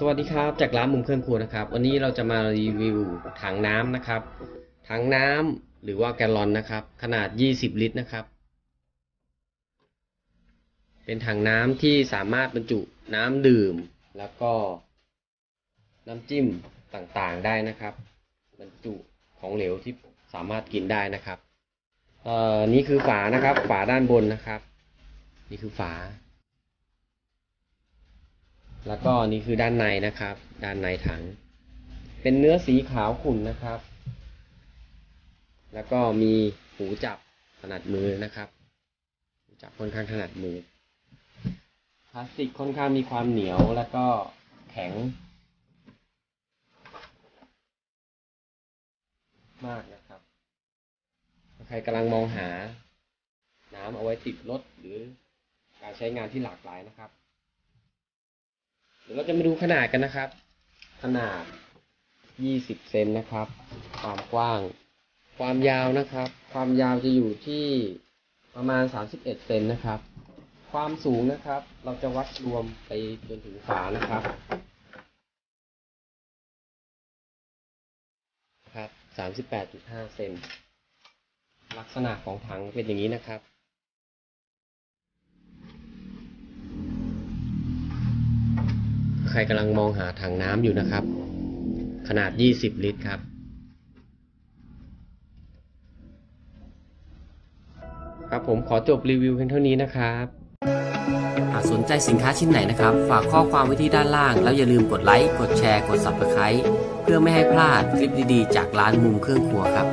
สวัสดีครับจากร้านมุมเครื่องครัวนะครับ วันนี้เราจะมารีวิวถังน้ำนะครับถังน้ำหรือว่าแกลลอนนะครับ ขนาด 20 ลิตรนะครับ เป็นถังน้ำที่สามารถบรรจุน้ำดื่ม แล้วก็น้ำจิ้มต่างๆได้นะครับ บรรจุของเหลวที่สามารถกินได้นะครับเอ่อนี่คือฝานะครับ ฝาด้านบนนะครับ นี่คือฝา แล้วก็นี่คือด้านในนะครับ ด้านในถัง เป็นเนื้อสีขาวขุ่นนะครับ แล้วก็มีหูจับถนัดมือนะครับหูจับค่อนข้างถนัดมือพลาสติกค่อนข้างมีความเหนียวแล้วก็แข็ง มากนะครับใครกำลังมองหา น้ำเอาไว้ติดรถหรือการใช้งานที่หลากหลายนะครับ เราจะมาดูขนาดกันนะครับ ขนาด 20 เซนนะครับ ความกว้าง ความยาวนะครับ ความยาวจะอยู่ที่ประมาณ 31 เซนนะครับ ความสูงนะครับ เราจะวัดรวมไปจนถึงฝานะครับครับ 38.5 เซนลักษณะของถังเป็นอย่างนี้นะครับ ใครกำลังมองหาถังน้ำอยู่นะครับ ขนาด 20 ลิตรครับ ครับผมขอจบรีวิวเพียงเท่านี้นะครับหากสนใจสินค้าชิ้นไหนนะครับ ฝากข้อความไว้ที่ด้านล่าง แล้วอย่าลืมกดไลค์ กดแชร์ กด Subscribe เพื่อไม่ให้พลาดคลิปดีๆ จากร้านมุมเครื่องครัวครับ